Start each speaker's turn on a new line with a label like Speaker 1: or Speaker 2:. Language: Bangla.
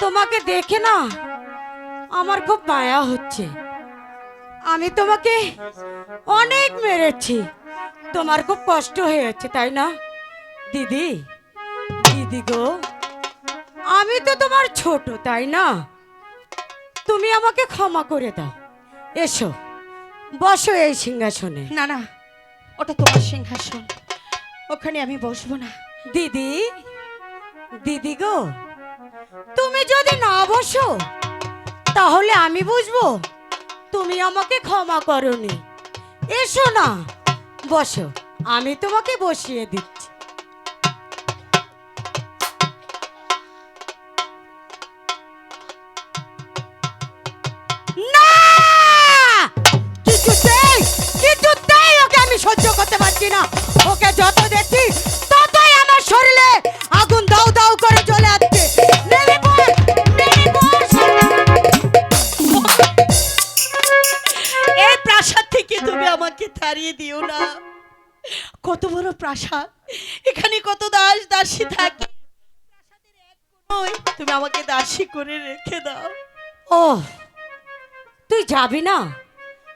Speaker 1: তোমাকে দেখে না আমার খুব মায়া হচ্ছে। আমি তোমাকে অনেক মেরেছি। তোমার খুব কষ্ট হয়েছে তাই না? দিদি দিদি গো আমি তো তোমার ছোট তাই না? তুমি আমাকে ক্ষমা করে দাও। এসো বসো এই সিংহাসনে।
Speaker 2: না না ওটা তোমার সিংহাসন। ওখানে আমি বসবো না।
Speaker 1: দিদি দিদি গো, তুমি যদি না বসো, তাহলে আমি বুঝব তুমি আমাকে ক্ষমা করনি। এসো না, বসো, আমি তোমাকে বসিয়ে দিচ্ছি।
Speaker 2: থেকে তুমি আমাকে তাড়িয়ে দিও না? কত বড় প্রাসাদ। এখানে কত দাস দাসী থাকে। তুমি আমাকে দাসী করে রেখে দাও।
Speaker 1: ও তুই যাবি না?